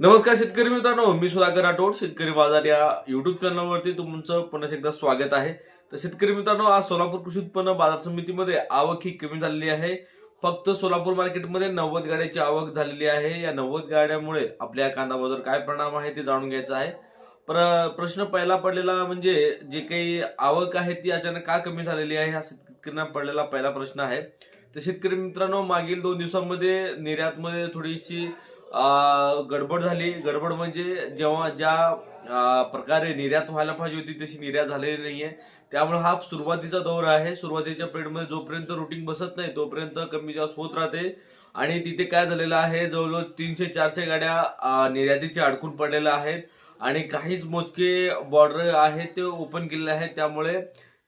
नमस्कार शेतकरी मित्रांनो मी सुधाकर राठोड. शेतकरी बाजार या युट्यूब चॅनलवरती तुमचं पुन्हा एकदा स्वागत आहे. तर शेतकरी मित्रांनो आज सोलापूर कृषी उत्पन्न बाजार समितीमध्ये आवक ही कमी झालेली आहे. फक्त सोलापूर मार्केटमध्ये नव्वद गाड्याची आवक झालेली आहे. या नव्वद गाड्यामुळे आपल्या कांदा बाजार काय परिणाम आहे ते जाणून घ्यायचं आहे. प्र प्रश्न पहिला पडलेला म्हणजे जे काही आवक आहे ती अचानक का कमी झालेली आहे हा शेतकऱ्यांना पडलेला पहिला प्रश्न आहे. तर शेतकरी मित्रांनो मागील दोन दिवसांमध्ये निर्यातमध्ये थोडीशी गडबड झाली. गडबड म्हणजे जेव्हा ज्या प्रकारे निर्यात व्हायला पाहिजे होती तशी निर्यात झालेली नाहीये. त्यामुळे हा सुरुवातीचा दौर आहे. सुरुवातीच्या पिरियडमध्ये जोपर्यंत रुटीन बसत नाही तोपर्यंत कमी जास्त होत राहते. आणि तिथे काय झालेलं आहे जवळजवळ तीनशे चारशे गाड्या निर्यातीच्या अडकून पडलेल्या आहेत. आणि काहीच मोजके बॉर्डर आहेत ते ओपन केलेले आहेत. त्यामुळे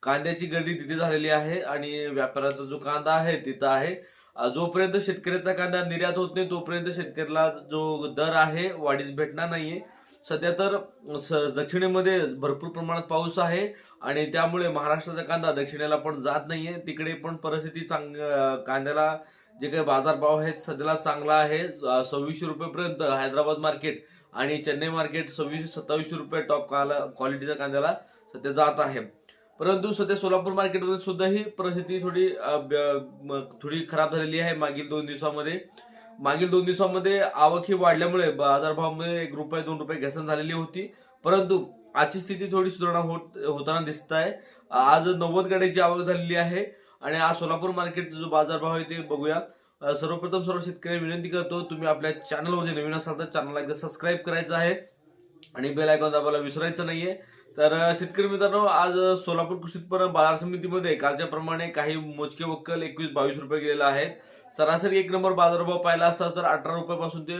कांद्याची गर्दी तिथे झालेली आहे. आणि व्यापाराचा जो कांदा आहे तिथं आहे. जोपर्यंत शेतकऱ्याचा कांदा निर्यात होत नाही तोपर्यंत शेतकऱ्याला जो दर आहे वाढीस भेटणार नाहीये. सध्या तर स- दक्षिणेमध्ये भरपूर प्रमाणात पाऊस आहे आणि त्यामुळे महाराष्ट्राचा कांदा दक्षिणेला पण जात नाहीये. तिकडे पण परिस्थिती चांग कांद्याला जे काही बाजारभाव आहेत सध्याला चांगला आहे. सव्वीसशे रुपयेपर्यंत हैदराबाद मार्केट आणि चेन्नई मार्केट सव्वीस सत्तावीसशे रुपये टॉप काला क्वालिटीच्या कांद्याला सध्या जात आहे. परंतु सध्या सोलापूर मार्केटमध्ये सुद्धा ही परिस्थिती थोडी थोडी खराब झालेली आहे मागील दोन दिवसामध्ये. मागील दोन दिवसामध्ये आवक ही वाढल्यामुळे बाजारभावामध्ये एक रुपये दोन रुपये घसरण झालेली होती. परंतु आजची स्थिती थोडी सुधारणा होत होताना दिसत आहे. आज नव्वद गाड्याची आवक झालेली आहे आणि आज सोलापूर मार्केटचा जो बाजारभाव आहे ते बघूया. सर्वप्रथम सर्व शेतकरी विनंती करतो तुम्ही आपल्या चॅनलमध्ये नवीन असाल तर चॅनलला एकदा सबस्क्राईब करायचं आहे. आणि बेल आयकॉन दाबायला विसरायचं नाहीये. तर शेतकरी मित्रांनो आज सोलापूर कृषी उत्पन्न बाजार समितीमध्ये कालच्या प्रमाणे काही मोजके वक्कल एकवीस बावीस रुपये गेलेला आहेत. सरासरी एक नंबर बाजारभाव पाहिला असता तर अठरा रुपयापासून ते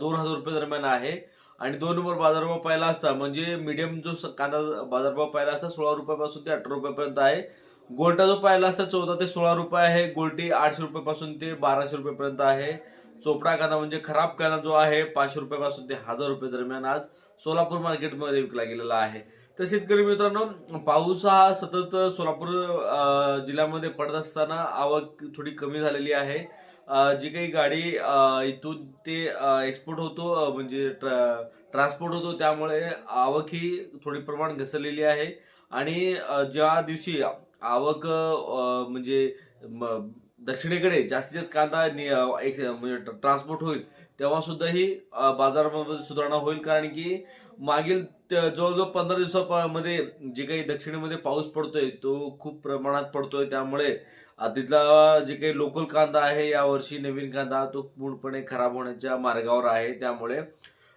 दोन हजार रुपये दरम्यान आहे. आणि दोन नंबर बाजारभाव पाहिला असता म्हणजे मीडियम जो कांदा बाजारभाव पाहिला असता सोळा रुपयापासून ते अठरा रुपयापर्यंत आहे. गोल्टा जो पाहिला असता चौदा ते सोळा रुपये आहे. गोल्टी आठशे रुपयापासून ते बाराशे रुपयेपर्यंत आहे. चोपडा कांदा म्हणजे खराब कांदा जो आहे पाचशे रुपयापासून ते हजार रुपये दरम्यान आज सोलापूर मार्केटमध्ये विकला गेलेला आहे. तर शेतकरी मित्रांनो पाऊस हा सतत सोलापूर जिल्ह्यामध्ये पडत असताना आवक थोडी कमी झालेली आहे. जी काही गाडी इथून ते एक्सपोर्ट होतो म्हणजे ट्र ट्रान्सपोर्ट होतो त्यामुळे आवक ही थोडी प्रमाण घसरलेली आहे. आणि ज्या दिवशी आवक म्हणजे दक्षिणेकडे जास्तीत जास्त कांदा नि- एक म्हणजे ट्रान्सपोर्ट होईल तेव्हा सुद्धा ही बाजारामध्ये सुधारणा होईल. कारण की मागील जवळजवळ पंधरा दिवसामध्ये जे काही दक्षिणेमध्ये पाऊस पडतोय तो खूप प्रमाणात पडतोय. त्यामुळे तिथला जे काही लोकल कांदा आहे यावर्षी नवीन कांदा तो पूर्णपणे खराब होण्याच्या मार्गावर आहे. त्यामुळे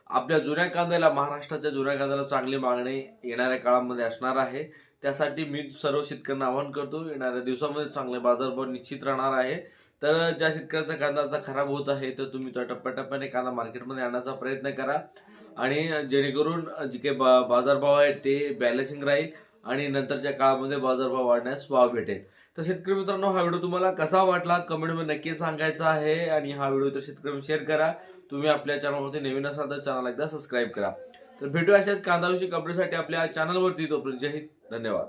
आपल्या जुन्या कांद्याला महाराष्ट्राच्या जुन्या कांद्याला चांगली मागणी येणाऱ्या काळामध्ये असणार आहे. त्यासाठी मी सर्व शेतकऱ्यांना आवाहन करतो येणाऱ्या दिवसामध्ये चांगले बाजारभाव निश्चित राहणार आहे. तर ज्या शेतकऱ्याचा कांदा आता खराब होत आहे तर तुम्ही त्या टप्प्याटप्प्याने कांदा मार्केटमध्ये आणण्याचा प्रयत्न करा. आणि जेणेकरून जे काही बा बाजारभाव आहेत ते बॅलन्सिंग राहील आणि नंतरच्या काळामध्ये बाजारभाव वाढण्यास वाव भेटेल. तर शेतकरी मित्रांनो हा व्हिडिओ तुम्हाला कसा वाटला कमेंटमध्ये नक्की सांगायचा आहे. आणि हा व्हिडिओ तर शेतकऱ्यांना शेअर करा. तुम्ही आपल्या चॅनलवरती नवीन असाल तर चॅनल एकदा सबस्क्राईब करा. तर भेटू अशाच कांदाविषयी अपडेटसाठी आपल्या चॅनलवरती तोपर्यंत जय हिंद धन्यवाद.